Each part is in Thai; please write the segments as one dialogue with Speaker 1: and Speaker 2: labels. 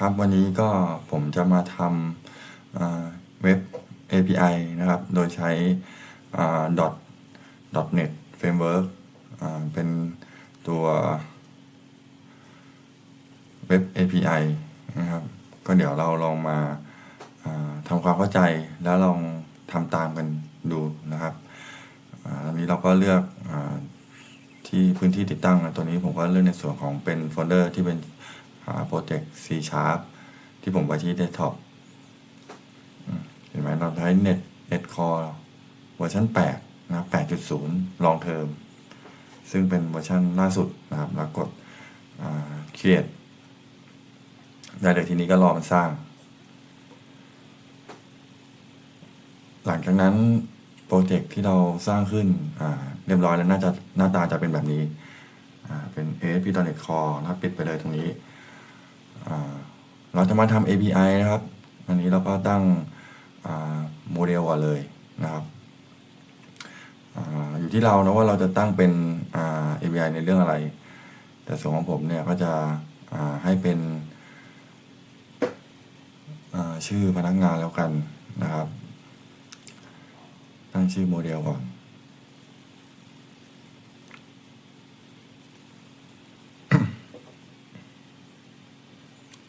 Speaker 1: ครับวันนี้ก็ผมจะมาทำเว็บ API นะครับ โดยใช้ dot net framework เป็นตัวเว็บ API นะครับ ก็เดี๋ยวเราลองมาทำความเข้าใจแล้วลองทำตามกันดูนะครับอันนี้เราก็เลือกอที่พื้นที่ติดตั้งนะตัวนี้ผมก็เลือกในส่วนของเป็นโฟลเดอร์ที่เป็น หาโปรเจกต์ C Sharp ที่ผมไว้ที่ Desktop อืมเห็นไหมเราใช้ Net Net Core เวอร์ชัน8นะครับ8.0ลองเทอมซึ่งเป็นเวอร์ชันล่าสุดนะครับ แล้วกด Create ได้เลยทีนี้ก็รอมันสร้าง หลังจากนั้นโปรเจกต์ที่เราสร้างขึ้นเรียบร้อยแล้วน่าจะหน้าตาจะเป็นแบบนี้เป็น ASP.NET Core นะครับปิดไปเลยตรงนี้ เราจะมาทำ API นะครับ อันนี้เราก็ตั้งโมเดลก่อนเลยนะครับออยู่ที่เรานะว่าเราจะตั้งเป็น API ในเรื่องอะไร แต่ส่วนของผมเนี่ยก็จะให้เป็นชื่อพนักงานแล้วกันนะครับ ตั้งชื่อโมเดลก่อน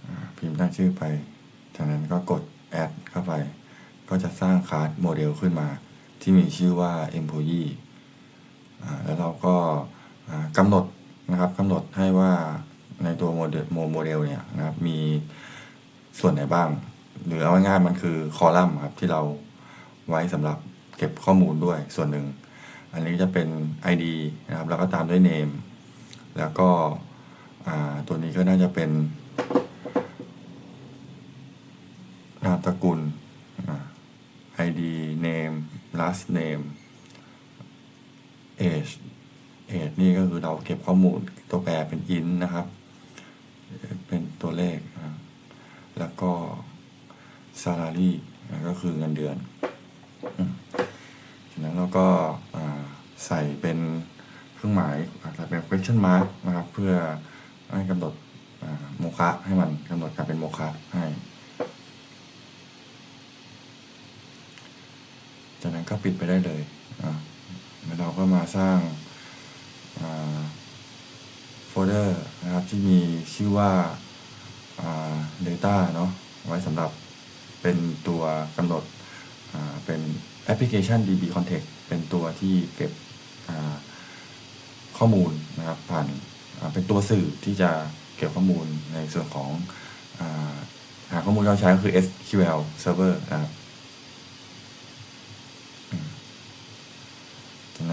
Speaker 1: อ่า พิมพ์ตั้งชื่อไป จากนั้นก็กด add เข้าไป ก็จะสร้างคลาสโมเดลขึ้นมา ที่มีชื่อว่า employee แล้วเราก็กำหนดนะครับกำหนดให้ว่าในตัวโมเดลโมเดลเนี่ยนะครับมีส่วนไหนบ้าง หรือเอาง่ายๆมันคือคอลัมน์ครับที่เราไว้สำหรับเก็บข้อมูลด้วยส่วนหนึ่ง อันนี้จะเป็น ID นะครับแล้วก็ตามด้วย name แล้วก็ตัวนี้ก็น่าจะเป็น นามสกุลอ่า ID name last name age age นี่ก็คือเราเก็บข้อมูลตัวแปรเป็น int นะครับ เป็นตัวเลข แล้วก็ salary อ่ก็คือเงินเดือนอืมจากนั้นเราก็ใส่เป็นเครื่องหมายอาใส่เป็น question mark นะครับ เพื่อให้กำหนดโมคะให้มันกำหนดการเป็นโมคะให้ จา ก็ปิดไปได้เลยแล้วเราก็มาสร้างโฟลเดอร์นะครับที่มีชื่อว่า data เนาะไว้สำหรับเป็นตัวกำหนดเป็นแอปพลิเคชัน DB Context เป็นตัวที่เก็บข้อมูลนะครับผ่านเป็นตัวสื่อที่จะเก็บข้อมูลในส่วนของหาข้อมูลเราใช้ก็คือ SQL Server นะครับ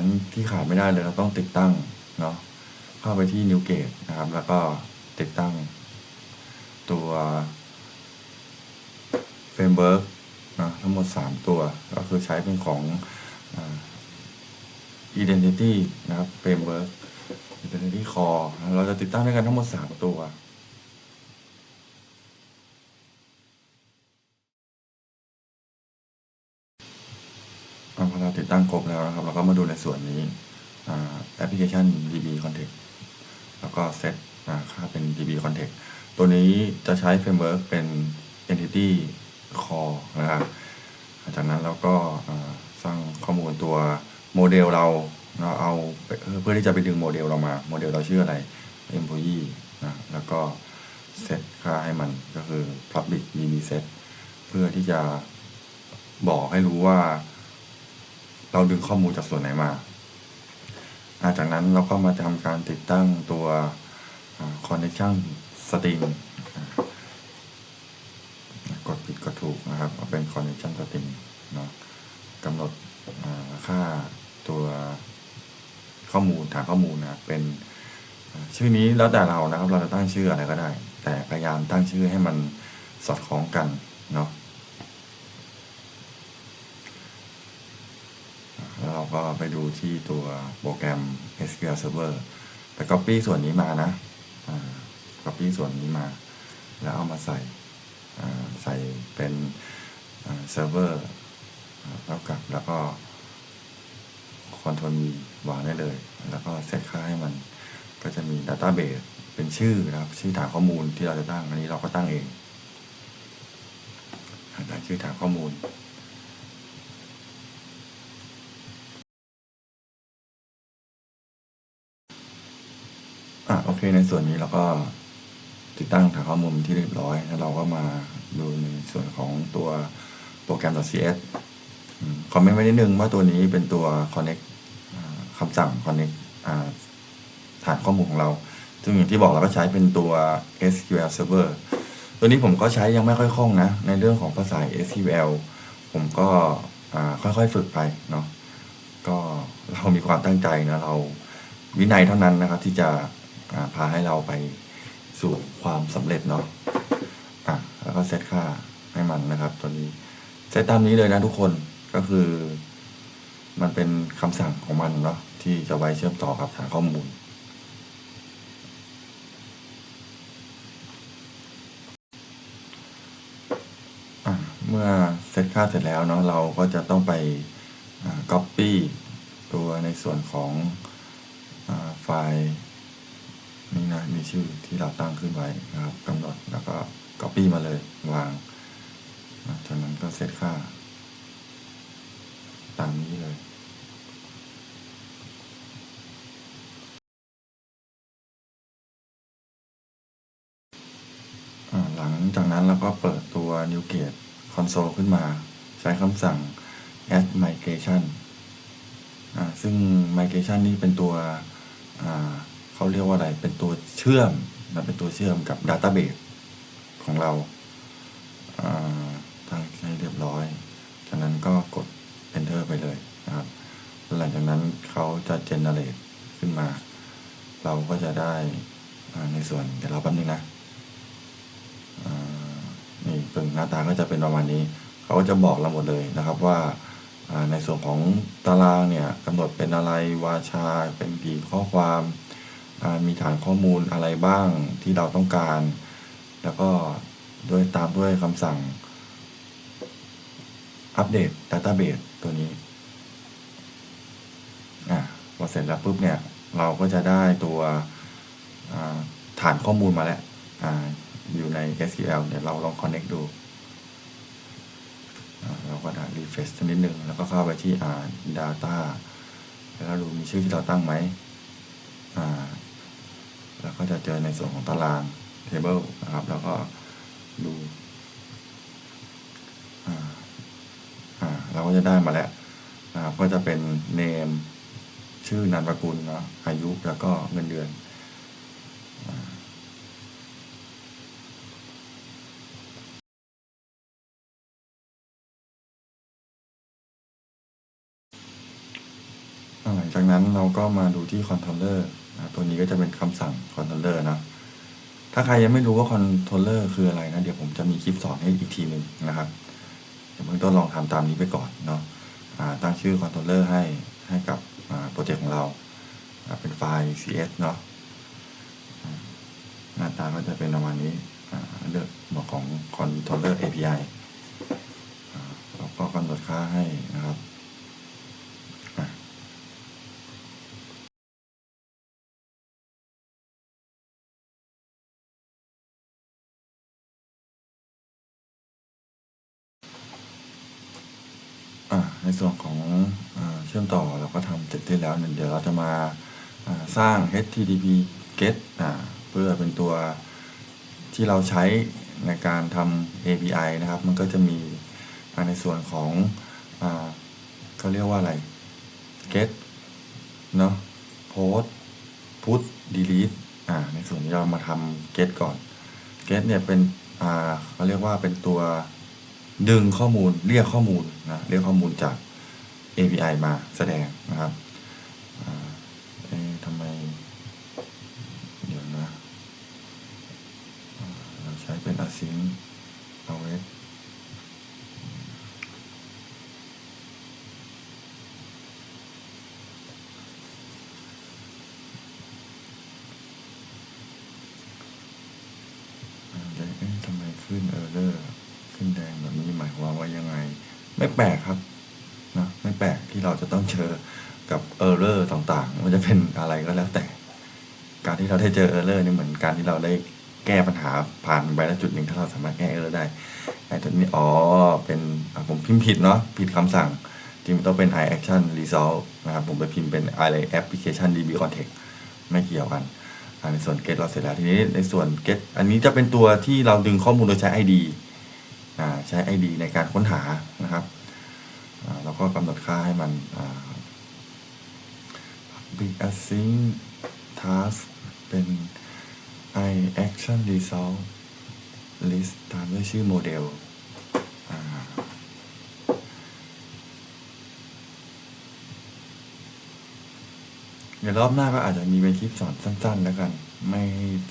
Speaker 1: นั้นที่ขาดไม่ได้เลยเราต้องติดตั้งเนาะเข้าไปที่ New Gate นะครับ แล้วก็ติดตั้งตัวเฟรมเวิร์กนะทั้งหมด 3 ตัว ก็คือใช้เป็นของอา Identity นะครับ Framework Identity Core เราจะติดตั้งด้วยกันทั้งหมด 3 ตัว พลิเคชัน DB Context แล้วก็เซตค่าเป็น DB Context ตัวนี้จะใช้เฟรมเวิร์กเป็น Entity Core นะครับจากนั้นเราก็สร้างข้อมูลตัวโมเดลเราเราเอาเพื่อที่จะไปดึงโมเดลเรามา โมเดลเราชื่ออะไร employee นะแล้วก็เซตค่าให้มันก็คือ public db set เพื่อที่จะบอกให้รู้ว่า เราดึงข้อมูลจากส่วนไหนมา อ่าจากนั้นเราก็มาทำการติดตั้งตัว connection string กดผิดกดถูกนะครับเอาเป็น connection string เนาะกำหนดค่าตัวข้อมูลฐานข้อมูลนะเป็น ชื่อนี้แล้วแต่เรานะครับเราจะตั้งชื่ออะไรก็ได้ แต่พยายามตั้งชื่อให้มันสอดคล้องกันเนาะ แล้วเรา ก็ไปดูที่ตัวโปรแกรม SQL Server ไป Copy ส่วนนี้มานะ Copy ส่วนนี้มา แล้วเอามาใส่ใส่เป็นเซิร์ฟเวอร์แล้วกับแล้วก็ Ctrl V วางได้เลย แล้วก็เซตค่าให้มันก็จะมี Database เป็นชื่อนะครับ ชื่อฐานข้อมูลที่เราจะตั้ง อันนี้เราก็ตั้งเองตั้งชื่อฐานข้อมูล อะโอในส่วนนี้เราก็ติดตั้งฐานข้อมูลที่เรียบร้อย แล้วเราก็มาดูในส่วนของตัวโปรแกรม .cs คอมเมนต์ไว้นิดนึงว่าตัวนี้เป็นตัว connect คำสั่ง connect ฐานข้อมูลของเรา ซึ่งอย่างที่บอกเราก็ใช้เป็นตัว SQL Server ตัวนี้ผมก็ใช้ยังไม่ค่อยคล่องนะ ในเรื่องของภาษา SQL ผมก็ค่อยๆฝึกไปเนาะ ก็เรามีความตั้งใจนะเราวินัยเท่านั้นนะครับที่จะ พาให้เราไปสู่ความสำเร็จเนาะอะแล้วก็เซตค่าให้มันนะครับตัวนี้เซตตามนี้เลยนะทุกคนก็คือ มันเป็นคำสั่งของมันเนาะที่จะไว้เชื่อมต่อกับฐานข้อมูล เมื่อเซตค่าเสร็จแล้วเนาะเราก็จะต้องไปอ่า copy ตัวในส่วนของอไฟล์ นี่นะมีชื่อที่เราตั้งขึ้นไว้นะครับกำหนดแล้วก็ copy มาเลยวางจากนั้นก็เซตค่า ตามนี้เลยหลังจากนั้นเราก็เปิดตัว New Gate Console ขึ้นมา ใช้คำสั่ง add migration ซึ่ง migration นี่เป็นตัว อ่า เขาเรียกว่าอะไร เป็นตัวเชื่อมนะเป็นตัวเชื่อมกับ database ของเราอ่าตั้งให้เรียบร้อย จากนั้นก็กด enter ไปเลยนะครับ หลังจากนั้นเขาจะ generate ขึ้นมา เราก็จะได้ในส่วนเดี๋ยวเราแป๊บนึงนะนี่ปึงหน้าตาก็จะเป็นประมาณนี้ เขาก็จะบอกเราหมดเลยนะครับว่าในส่วนของตารางเนี่ยกำหนดเป็นอะไรวาชาเป็นกี่ข้อความ มีฐานข้อมูลอะไรบ้างที่เราต้องการ แล้วก็ด้วยตามด้วยคำสั่งอัปเดต Database ตัวนี้อ่าพอเสร็จแล้วปุ๊บเนี่ย เราก็จะได้ตัวฐานข้อมูลมาแล้วออยู่ใน SQL เดี๋ยวเราลอง connect ดู เราก็ได้ refresh สักนิดหนึ่งแล้วก็เข้าไปที่อ่า data แล้วดูมีชื่อที่เราตั้งไหม ก็จะเจอในส่วนของตาราง table นะครับ แล้วก็ดูอ่าอ่าเราก็จะได้มาแล้วนะครับก็จะเป็น name ชื่อนามสกุลเนาะอายุแล้วก็เงินเดือน อ่าหลังจากนั้นเรา ก็มาดูที่คอนโทรลเลอร์นะตัวนี้ก็จะเป็นคำสั่งคอนโทรลเลอร์นะ ถ้าใครยังไม่รู้ว่าคอนโทรลเลอร์คืออะไรนะ เดี๋ยวผมจะมีคลิปสอนให้อีกทีหนึ่งนะครับ เดี๋ยวเบื้องต้นลองทำตามนี้ไปก่อนเนาะตั้งชื่อคอนโทรลเลอร์ให้ให้กับโปรเจกต์ของเราเป็นไฟล์ CS เนาะหน้าตาก็จะเป็นประมาณนี้เลือกหมวดของ controller API อ่าเราก็กำหนดค่าให้นะครับ อ่า ในส่วนของอเชื่อมต่อเราก็ทำเสร็จที่แล้วเนี่ยเดี๋ยวเราจะมาาสร้าง HTTP GET เพื่อเป็นตัวที่เราใช้ในการทำ API นะครับ มันก็จะมีในส่วนของเขาเรียกว่าอะไร GET เนาะ POST PUT DELETE อ่าในส่วนนี้เรามาทำ GET ก่อน GET เนี่ยเป็นอ่าเขาเรียกว่าเป็นตัว ดึงข้อมูลเรียกข้อมูลนะเรียกข้อมูลจาก API มาแสดงนะครับ ไม่แปลกครับนะไม่แปลกที่เราจะต้องเจอกับ error ต่างๆ มันจะเป็นอะไรก็แล้วแต่ การที่เราได้เจอเออร์เลอร์นี่เหมือนการที่เราได้แก้ปัญหาผ่านไปแล้วจุดหนึ่งถ้าเราสามารถแก้เออร์เลอร์ได้ไอ้ตัวนี้อ๋อเป็นผมพิมพ์ผิดเนาะผิดคำสั่งจริงๆต้องเป็น i action result นะครับผมไปพิมพ์เป็น i application db context ไม่เกี่ยวกันในส่วน get เราเสร็จแล้วทีนี้ในส่วน get อันนี้จะเป็นตัวที่เราดึงข้อมูลโดยใช้ id ใช้ id ในการค้นหานะครับอ่าแล้วก็กำหนดค่าให้มันอ่า big async task เป็น i action result list ตามด้วยชื่อโมเดลเดี๋ยวรอบหน้าก็อาจจะมีเป็นคลิปสอนสั้นๆ แล้วกัน ไม่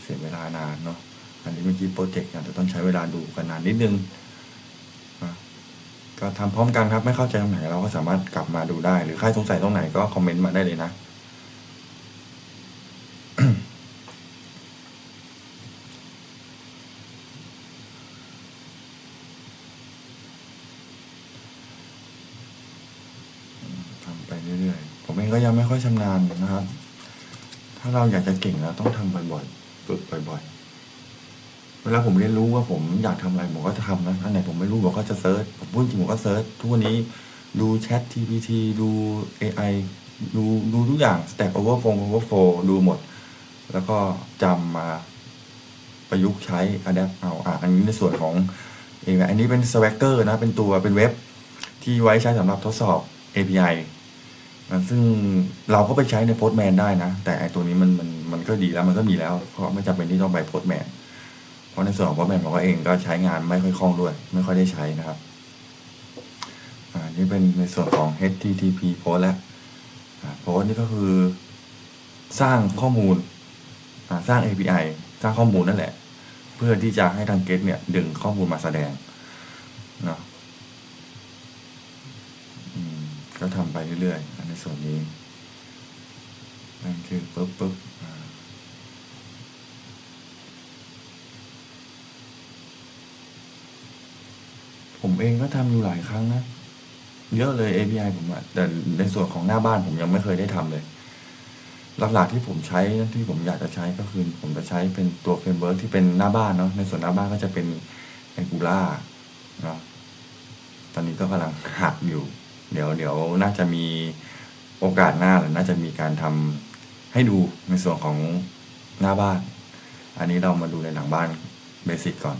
Speaker 1: เสียเวลานานเนาะอันนี้เป็นคลิปโปรเจกต์อาจจะต้องใช้เวลาดูกันนานนิดนึง ก็ทำพร้อมกันครับ ไม่เข้าใจตรงไหนเราก็สามารถกลับมาดูได้ หรือใครสงสัยตรงไหนก็คอมเมนต์มาได้เลยนะทำไปเรื่อยๆ ผมเองก็ยังไม่ค่อยชำนาญนะครับ ถ้าเราอยากจะเก่งแล้วต้องทำบ่อยๆ ฝึกบ่อยๆ ลาผมเรียนรู้ว่าผมอยากทำอะไรผมก็จะทำนะอันไหนผมไม่รู้ผมก็จะเซิร์ชผมพูดจริงผมก็เซิร์ชทุกวันนี้ดูแชท GPT ดู AI ดูดูทุกอย่าง Stack Overflow Overflow ดูหมด แล้วก็จำมาประยุกต์ใช้ Adapt เอาอะอันนี้ในส่วนของ AI อันนี้เป็น Swagger นะ เป็นตัวเป็นเว็บที่ไว้ใช้สำหรับทดสอบ API นะซึ่งเราก็ไปใช้ใน Postman ได้นะ แต่ไอตัวนี้มันมันมันก็ดีแล้วมันก็มีแล้วก็ไม่จำเป็นที่ต้องไป Postman เพราะในส่วนของ Postman ผมก็เองก็ใช้งานไม่ค่อยคล่องด้วย ไม่ค่อยได้ใช้นะครับอ่านี่เป็นในส่วนของ HTTP post แล้วอ่า post นี่ก็คือสร้างข้อมูลสร้าง API สร้างข้อมูลนั่นแหละ เพื่อที่จะให้ทาง Get เนี่ย ดึงข้อมูลมาแสดงเนาะก็ทำไปเรื่อยๆในส่วนนี้นั่นคือปุ๊บปุ๊บอ่า ผมเองก็ทำอยู่หลายครั้งนะเยอะเลย API ผมอะแต่ในส่วนของหน้าบ้านผมยังไม่เคยได้ทำเลย หลักๆที่ผมใช้ที่ผมอยากจะใช้ก็คือ ผมจะใช้เป็นตัวเฟรมเวิร์กที่เป็นหน้าบ้านเนาะในส่วนหน้าบ้านก็จะเป็น Angular เนาะตอนนี้ก็กำลังหัดอยู่ เดี๋ยวเดี๋ยวน่าจะมีโอกาสหน้าหรือน่าจะมีการทำให้ดูในส่วนของหน้าบ้าน อันนี้เรามาดูในหลังบ้านเบสิกก่อน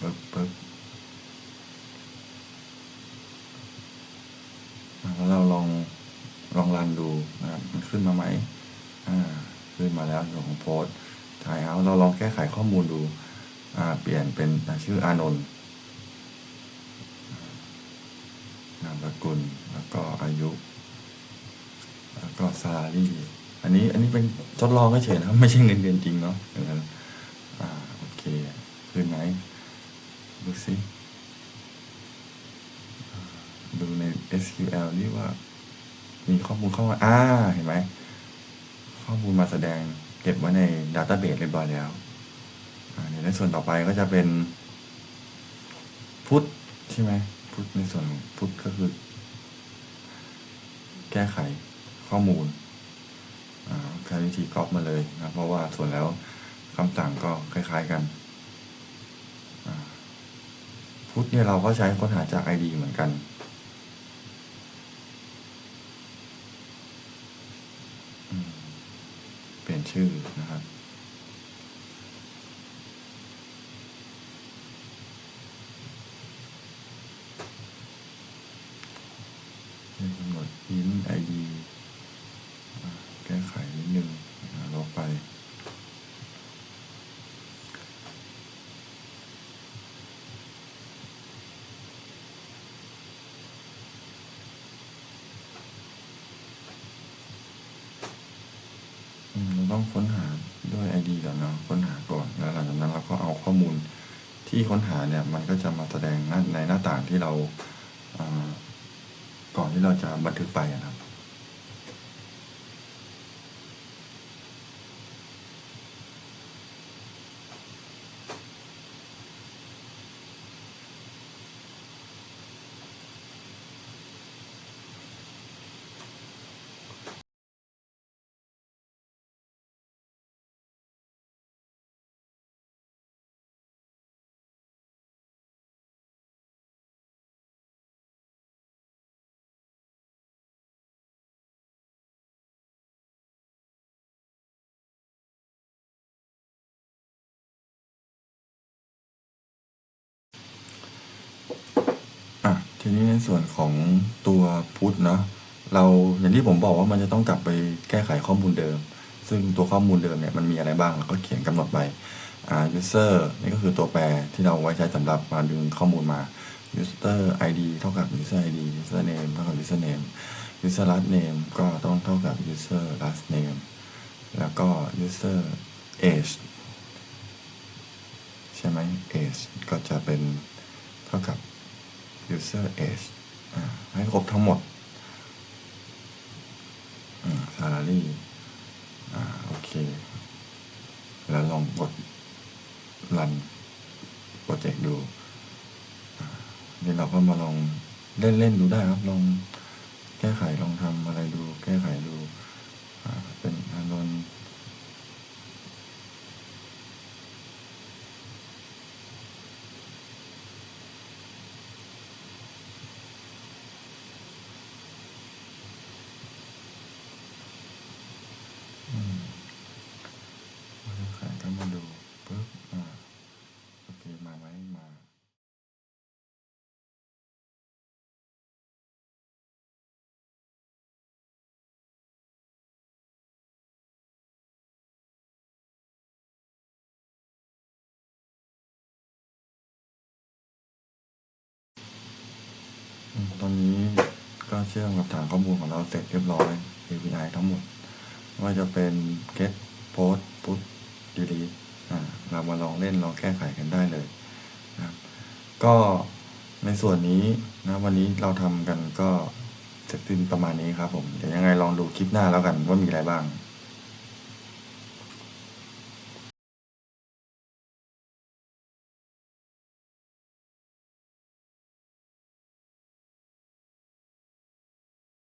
Speaker 1: ปึ๊บปึ๊บอะแล้วเราลองลองรันดูนะครับ มันขึ้นมาไหม อ่า ขึ้นมาแล้วส่วนของโพสถ่ายเอาเราลองแก้ไขข้อมูล ดูเปลี่ยนเป็นชื่ออานนท์นามสกุลแล้วก็อายุ แล้วก็ซาลารี่อันนี้อันนี้เป็นทดลองเฉยนะไม่ใช่เงินเดือนจริงเนาะอย่างนั้นอ่าโอเคขึ้นไหมดูสิดูใน SQL นี่ว่า มีข้อมูลเข้ามาอ่าเห็นไหม ข้อมูลมาแสดงเก็บไว้ในดัต a b เบ e เรียบร้อยแล้ว เดี๋ยวในส่วนต่อไปก็จะเป็น พุทธใช่ไหมพุทธในส่วนพุทธก็คือ แก้ไขข้อมูลใช้วิธีก๊อปมาเลยนะเพราะว่าส่วนแล้วคำสั่งก็คล้าย ๆกันพุทเนี่ยเราก็ใช้ค้นหาจาก ID เหมือนกันเปลี่ยนชื่อนะครับ ให้กำหนด int id อ่าแก้ไขนิดนึงอ่าลบไป เราต้องค้นหาด้วย ID ก่อนเนาะค้นหาก่อน แล้วหลังจากนั้นเราก็เอาข้อมูลที่ค้นหาเนี่ย มันก็จะมาแสดงในหน้าต่างที่เรา ที่เราจะบันทึกไปนะครับ ทีนี้ในส่วนของตัวพุทธเนาะเราอย่างที่ผมบอกว่ามันจะต้องกลับไปแก้ไขข้อมูลเดิม ซึ่งตัวข้อมูลเดิมเนี่ยมันมีอะไรบ้างเราก็เขียนกำหนดไปอ่า user นี่ก็คือตัวแปรที่เราไว้ใช้สำหรับมาดึงข้อมูลมา user id เท่ากับ user id user name เท่ากับ user name user last name ก็ต้องเท่ากับ user last name แล้วก็ user age ใช่ไหม age ก็จะเป็นเท่ากับ user age อ่าให้ครบทั้งหมดอืม salary อ่าโอเค แล้วลองกดรันโปรเจกต์ดูอ่านี่เราก็มาลองเล่น ๆ ดูได้ครับ ลองแก้ไขลองทำอะไรดู แก้ไขดูอ่าเป็นอานนท์อืมมาแก้ไขก็มาดูปึ๊บอ่าโอเค มาไหมมา อืม ตอนนี้ก็เชื่อมกับฐานข้อมูลของเราเสร็จเรียบร้อย API ทั้งหมดไม่ว่าจะเป็น get post put delete เรามาลองเล่นลองแก้ไขกันได้เลยนะครับก็ในส่วนนี้นะวันนี้เราทำกันก็เสร็จสิ้นประมาณนี้ครับผมเดี๋ยวยังไงลองดูคลิปหน้าแล้วกันว่ามีอะไรบ้าง